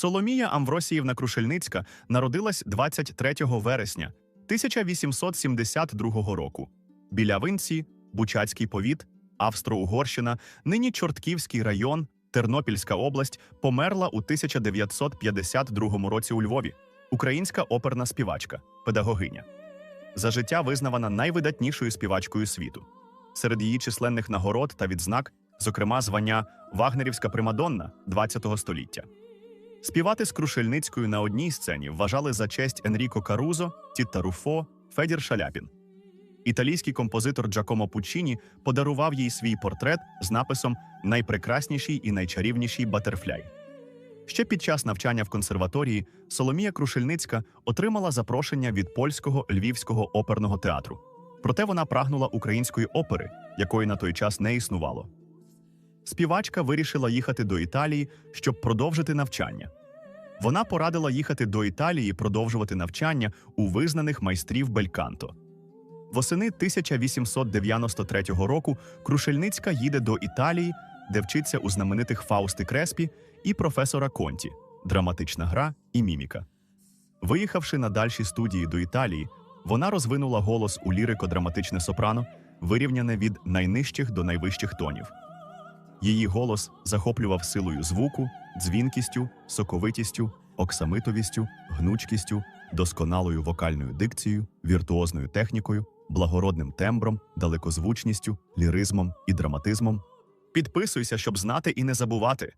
Соломія Амвросіївна Крушельницька народилась 23 вересня 1872 року. Біля Винці, Бучацький повіт, Австро-Угорщина, нині Чортківський район, Тернопільська область померла у 1952 році у Львові. Українська оперна співачка, педагогиня. За життя визнавана найвидатнішою співачкою світу. Серед її численних нагород та відзнак, зокрема, звання Вагнерівська примадонна ХХ століття. Співати з Крушельницькою на одній сцені вважали за честь Енріко Карузо, Тітта Руфо, Федір Шаляпін. Італійський композитор Джакомо Пуччіні подарував їй свій портрет з написом Найпрекрасніший і найчарівніший батерфляй. Ще під час навчання в консерваторії Соломія Крушельницька отримала запрошення від польського львівського оперного театру. Проте вона прагнула української опери, якої на той час не існувало. Співачка вирішила їхати до Італії, щоб продовжити навчання. Вона порадила їхати до Італії продовжувати навчання у визнаних майстрів Бельканто. Восени 1893 року Крушельницька їде до Італії, де вчиться у знаменитих Фаусти Креспі і професора Конті, драматична гра і міміка. Виїхавши на дальші студії до Італії, вона розвинула голос у лірико-драматичне сопрано, вирівняне від найнижчих до найвищих тонів. Її голос захоплював силою звуку, дзвінкістю, соковитістю, оксамитовістю, гнучкістю, досконалою вокальною дикцією, віртуозною технікою, благородним тембром, далекозвучністю, ліризмом і драматизмом. Підписуйся, щоб знати і не забувати.